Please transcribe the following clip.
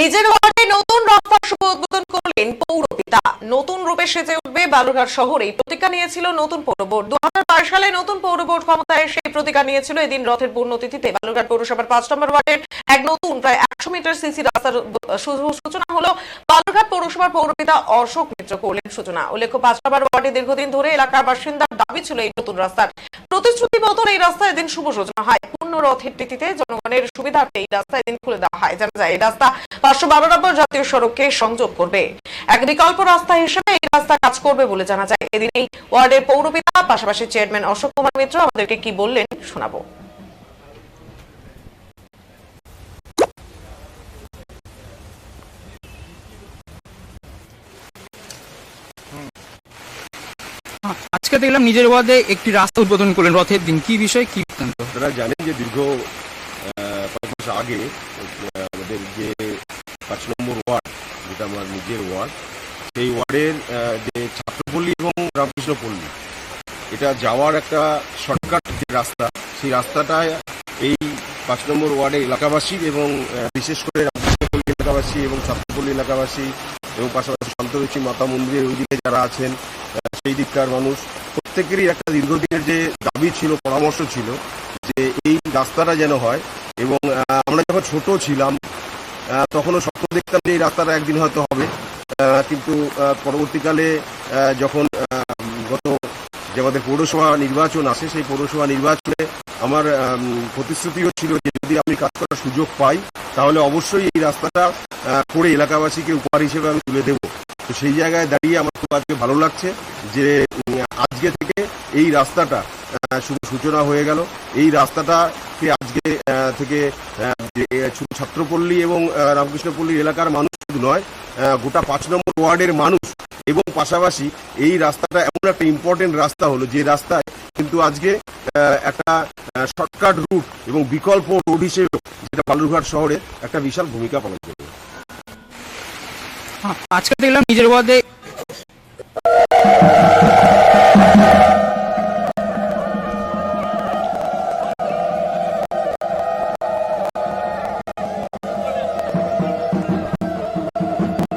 নিজের ওয়ার্ডে নতুন রাস্তার শুভ উদ্বোধন করলেন পৌরপিতা নতুন রূপে সেজে উঠবে বালুরঘাট শহরে। প্রতিজ্ঞা নিয়েছিল নতুন পৌর বোর্ড। দু সালে নতুন পৌর বোর্ড ক্ষমতায় এসে এই প্রতিজ্ঞা নিয়েছিল এদিন রথের পূর্ণতিথিতে বালুরঘাট পৌরসভার পাঁচ নম্বর ওয়ার্ডের এক নতুন, প্রায় একশো মিটার সিসি রাস্তার সূচনা হলো বালুরঘাট পৌরসভার পৌরপিতা অশোক মিত্র করলেন সূচনা। উল্লেখ্য, পাঁচ নম্বর ওয়ার্ডে দীর্ঘদিন ধরে এলাকার বাসিন্দার দাবি ছিল এই নতুন রাস্তার। প্রতিশ্রুতি মতন এই রাস্তায় এদিন শুভ সূচনা হয়। রথের তিথিতে জনগণের সুবিধার্থে এই রাস্তা এদিন খুলে দেওয়া হয়। জানা যায়, এই রাস্তা পাঁচশো বারো নম্বর জাতীয় সড়ককে সংযোগ করবে। এক বিকল্প রাস্তা হিসেবে এই রাস্তা কাজ করবে বলে জানা যায়। এদিন এই ওয়ার্ডের পৌরপিতা, পাশাপাশি চেয়ারম্যান অশোক কুমার মিত্র আমাদেরকে কি বললেন শোনাবো। আজকে দেখলাম নিজের ওয়ার্ডে একটি রাস্তা উদ্বোধন করলেন রথের দিন। কি বিষয়? কি আপনারা জানেন যে দীর্ঘ পাঁচ মাস আগে আমাদের যে পাঁচ নম্বর ওয়ার্ড, যেটা আমার নিজের ওয়ার্ড, সেই ওয়ার্ডের যে ছাত্রপল্লী এবং রামকৃষ্ণপল্লী, এটা যাওয়ার একটা শর্টকাট যে রাস্তা, সেই রাস্তাটা এই পাঁচ নম্বর ওয়ার্ডে এলাকাবাসী এবং বিশেষ করে রামকৃষ্ণপল্লী এলাকাবাসী এবং ছাত্রপল্লী এলাকাবাসী এবং পাশাপাশি শান্তরুচি মাতা মন্দিরের ওইদিকে যারা আছেন সেই দিককার মানুষ। প্রত্যেকেরই একটা দীর্ঘদিনের যে দাবি ছিল, পরামর্শ ছিল যে এই রাস্তাটা যেন হয় এবং আমরা যখন ছোট ছিলাম তখনও স্বপ্ন দেখতাম যে এই রাস্তাটা একদিন হয়তো হবে। কিন্তু পরবর্তীকালে যখন গত যে আমাদের পৌরসভা নির্বাচন আসে, সেই পৌরসভা নির্বাচনে আমার প্রতিশ্রুতিও ছিল যে যদি আমি কাজ করার সুযোগ পাই, তাহলে অবশ্যই এই রাস্তাটা করে এলাকাবাসীকে উপহার হিসেবে আমি তুলে দেবো। তো সেই জায়গায় দাঁড়িয়ে আমার খুব আজকে ভালো লাগছে যে আজকে থেকে এই রাস্তাটা শুভ সূচনা হয়ে গেল। এই রাস্তাটাকে আজকে থেকে শুধু ছাত্রপল্লী এবং রামকৃষ্ণপল্লী এলাকার মানুষ শুধু নয় গোটা পাঁচ নম্বর ওয়ার্ডের মানুষ এবং পাশাপাশি এই রাস্তাটা এমন একটা ইম্পর্টেন্ট রাস্তা হলো যে রাস্তায় কিন্তু আজকে একটা শর্টকাট রুট এবং বিকল্প রোড হিসেবে যেটা বালুরঘাট শহরে একটা বিশাল ভূমিকা পালন করবে। আজকে দেখলাম নিজের ওয়ার্ডে